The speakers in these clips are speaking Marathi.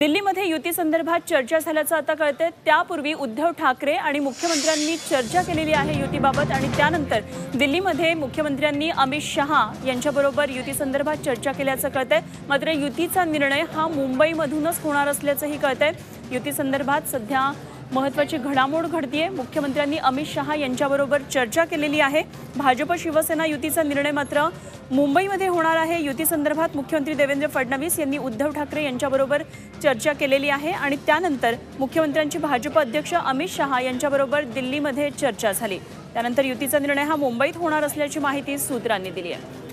दिल्लीमध्ये युती संदर्भात चर्चा झाल्याचं आता कळतंय. त्यापूर्वी उद्धव ठाकरे आणि मुख्यमंत्र्यांनी चर्चा केलेली आहे युतीबाबत आणि त्यानंतर दिल्लीमध्ये मुख्यमंत्र्यांनी अमित शहा यांच्याबरोबर युती संदर्भात चर्चा केल्याचं कळतंय. मात्र युतीचा निर्णय हा मुंबईमधूनच होणार असल्याचंही कळतंय. युती संदर्भात सध्या महत्वाची घडामोड घडतीये. मुख्यमंत्र्यांनी अमित शहा यांच्याबरोबर चर्चा केलेली आहे. भाजप शिवसेना युतीचा निर्णय मात्र मुंबईमध्ये होणार आहे. युती संदर्भात मुख्यमंत्री देवेंद्र फडणवीस यांनी उद्धव ठाकरे यांच्याबरोबर चर्चा केलेली आहे आणि त्यानंतर मुख्यमंत्र्यांची भाजप अध्यक्ष अमित शहा यांच्याबरोबर दिल्लीमध्ये चर्चा झाली. त्यानंतर युतीचा निर्णय हा मुंबईत होणार असल्याची माहिती सूत्रांनी दिली आहे.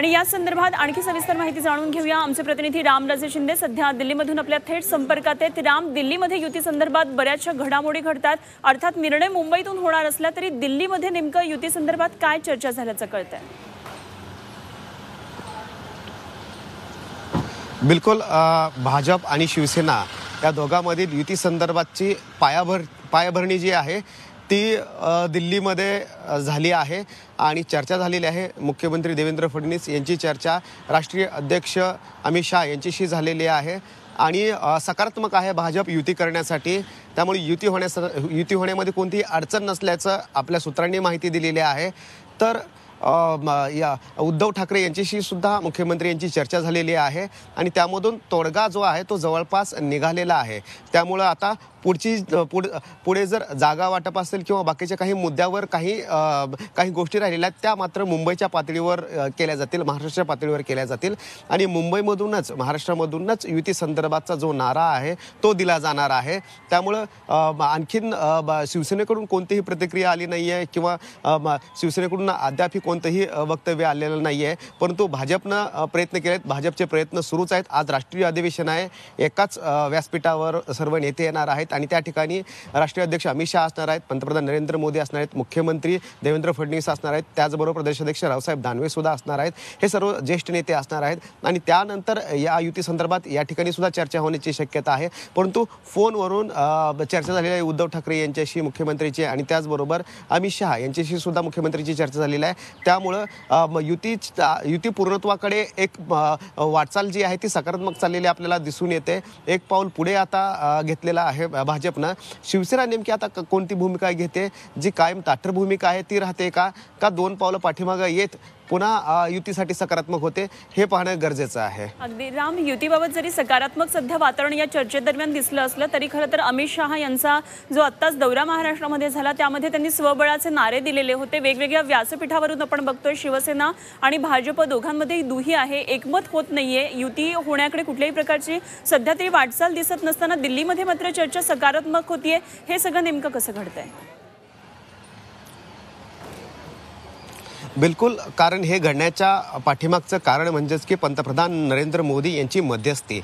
आणि या संदर्भात आणखी सविस्तर माहिती जाणून घेऊया. आमचे प्रतिनिधी रामराजे शिंदे सध्या दिल्लीमधून आपल्या थेट संपर्कात आहेत. राम दिल्लीमध्ये युती संदर्भात बऱ्याचशा घडामोडी घडतात. अर्थात निर्णय मुंबईतून होणार असला तरी दिल्लीमध्ये नेमकं युती संदर्भात काय चर्चा झाल्याचं कळतंय. बिलकुल भाजप आणि शिवसेना या दोघांमधील युती संदर्भातची पायाभर पायाभरणी जी आहे ती दिल्लीमध्ये झाली आहे आणि चर्चा झालेली आहे. मुख्यमंत्री देवेंद्र फडणवीस यांची चर्चा राष्ट्रीय अध्यक्ष अमित शहा यांच्याशी झालेली आहे आणि सकारात्मक आहे भाजप युती करण्यासाठी. त्यामुळे युती होण्यास युती होण्यामध्ये कोणतीही अडचण नसल्याचं आपल्या सूत्रांनी माहिती दिलेली आहे. तर या उद्धव ठाकरे यांच्याशी सुद्धा मुख्यमंत्री यांची चर्चा झालेली आहे आणि त्यामधून तोडगा जो आहे तो जवळपास निघालेला आहे. त्यामुळं आता पुढची पुढे जर जागा वाटप असेल किंवा बाकीच्या काही मुद्द्यावर काही काही गोष्टी राहिलेल्या आहेत त्या मात्र मुंबईच्या पातळीवर केल्या जातील महाराष्ट्राच्या पातळीवर केल्या जातील. आणि मुंबईमधूनच महाराष्ट्रामधूनच युती संदर्भातचा जो नारा आहे तो दिला जाणार आहे. त्यामुळं आणखीन ब- शिवसेनेकडून कोणतीही प्रतिक्रिया आली नाही आहे किंवा शिवसेनेकडून अद्यापही कोणतंही वक्तव्य आलेलं नाही आहे परंतु भाजपनं प्रयत्न केले आहेत भाजपचे प्रयत्न सुरूच आहेत. आज राष्ट्रीय अधिवेशन आहे. एकाच व्यासपीठावर सर्व नेते येणार आहेत आणि त्या ठिकाणी राष्ट्रीय अध्यक्ष अमित शहा असणार आहेत. पंतप्रधान नरेंद्र मोदी असणार आहेत. मुख्यमंत्री देवेंद्र फडणवीस असणार आहेत. त्याचबरोबर प्रदेशाध्यक्ष रावसाहेब दानवे सुद्धा असणार आहेत. हे सर्व ज्येष्ठ नेते असणार आहेत. आणि त्यानंतर या युती संदर्भात या ठिकाणी सुद्धा चर्चा होण्याची शक्यता आहे. परंतु फोनवरून चर्चा झालेली आहे. उद्धव ठाकरे यांच्याशी मुख्यमंत्रीची आणि त्याचबरोबर अमित शहा यांच्याशी सुद्धा मुख्यमंत्रीची चर्चा झालेली आहे. त्यामुळं युती युती पूर्णत्वाकडे एक वाटचाल जी आहे ती सकारात्मक चाललेली आपल्याला दिसून येते. एक पाऊल पुढे आता घेतलेला आहे भाजपनं. शिवसेना नेमकी आता कोणती भूमिका घेते? जी कायम ताठर भूमिका आहे ती राहते का? का दोन पावलं पाठीमागं येत? पुन्हा युतीसाठी सकारात्मक होते हे पाहणं गरजेचं आहे. अगदी. राम युतीबाबत जरी सकारात्मक सध्या वातावरण या चर्चेदरम्यान दिसलं असलं तरी खरं तर अमित शहा यांचा जो आत्ताच दौरा महाराष्ट्रामध्ये झाला त्यामध्ये त्यांनी स्वबळाचे नारे दिलेले होते. वेगवेगळ्या व्यासपीठावरून आपण बघतोय शिवसेना आणि भाजप दोघांमध्ये दुही आहे. एकमत होत नाहीये. युती होण्याकडे कुठल्याही प्रकारची सध्या तरी वाटचाल दिसत नसताना दिल्लीमध्ये मात्र चर्चा सकारात्मक होतीये. हे सगळं नेमकं कसं घडतंय? बिलकुल कारण हे घडण्याच्या पाठीमागचं कारण म्हणजेच की पंतप्रधान नरेंद्र मोदी यांची मध्यस्थी.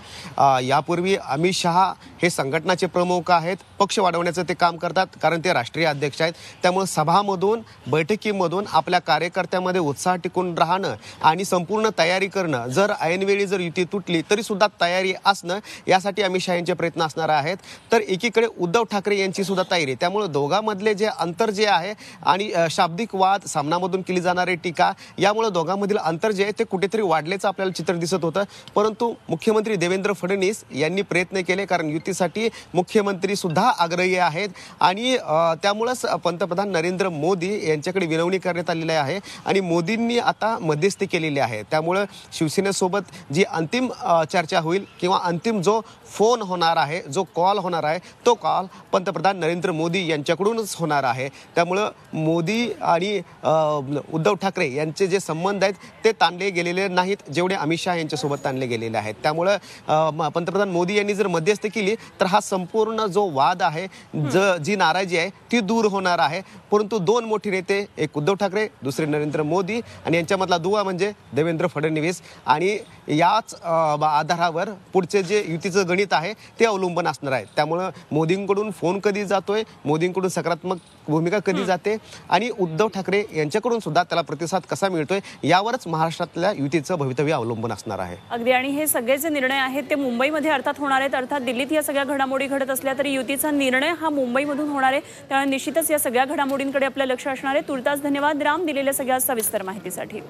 यापूर्वी अमित शहा हे संघटनाचे प्रमुख आहेत पक्ष वाढवण्याचं ते काम करतात कारण ते राष्ट्रीय अध्यक्ष आहेत. त्यामुळे सभामधून बैठकीमधून आपल्या कार्यकर्त्यामध्ये उत्साह टिकून राहणं आणि संपूर्ण तयारी करणं जर ऐनवेळी जर युती तुटली तरी सुद्धा तयारी असणं यासाठी अमित शहा यांचे प्रयत्न असणार आहेत. तर एकीकडे उद्धव ठाकरे यांची सुद्धा तयारी त्यामुळे दोघांमधले जे अंतर जे आहे आणि शाब्दिक वाद सामनामधून केली जाणार टीका. यामुळे दोघांमधील अंतर जे आहे ते कुठेतरी वाढल्याचं आपल्याला चित्र दिसत होतं. परंतु मुख्यमंत्री देवेंद्र फडणवीस यांनी प्रयत्न केले कारण युतीसाठी मुख्यमंत्री सुद्धा आग्रही आहेत. आणि त्यामुळंच पंतप्रधान नरेंद्र मोदी यांच्याकडे विनवणी करण्यात आलेली आहे आणि मोदींनी आता मध्यस्थी केलेली आहे. त्यामुळं शिवसेनेसोबत जी अंतिम चर्चा होईल किंवा अंतिम जो फोन होणार आहे जो कॉल होणार आहे तो कॉल पंतप्रधान नरेंद्र मोदी यांच्याकडूनच होणार आहे. त्यामुळं मोदी आणि उद्धव उद्धव ठाकरे यांचे जे संबंध आहेत ते ताणले गेलेले नाहीत जेवढे अमित शहा यांच्यासोबत ताणले गेलेले आहेत. त्यामुळं पंतप्रधान मोदी यांनी जर मध्यस्थी केली तर हा संपूर्ण जो वाद आहे ज जी नाराजी आहे ती दूर होणार आहे. परंतु दोन मोठे नेते एक उद्धव ठाकरे दुसरे नरेंद्र मोदी आणि यांच्यामधला दुवा म्हणजे देवेंद्र फडणवीस. आणि याच आधारावर पुढचे जे युतीचं गणित आहे ते अवलंबून असणार आहे. त्यामुळं मोदींकडून फोन कधी जातोय मोदींकडून सकारात्मक भूमिका कधी जाते आणि उद्धव ठाकरे यांच्याकडून सुद्धा त्याला प्रतिसाद कसा मिळतोय यावरच महाराष्ट्रातल्या युतीचं भवितव्य अवलंबून असणार आहे. अगदी आणि हे सगळे जे निर्णय आहेत ते मुंबईमध्ये अर्थात होणार आहेत. अर्थात दिल्लीत या सगळ्या घडामोडी घडत असल्या तरी युतीचा निर्णय हा मुंबईमधून होणार आहे. त्यामुळे निश्चितच या सगळ्या घडामोडींकडे आपलं लक्ष असणार आहे. तुर्तास धन्यवाद. राम दिलेल्या सगळ्या सविस्तर माहितीसाठी.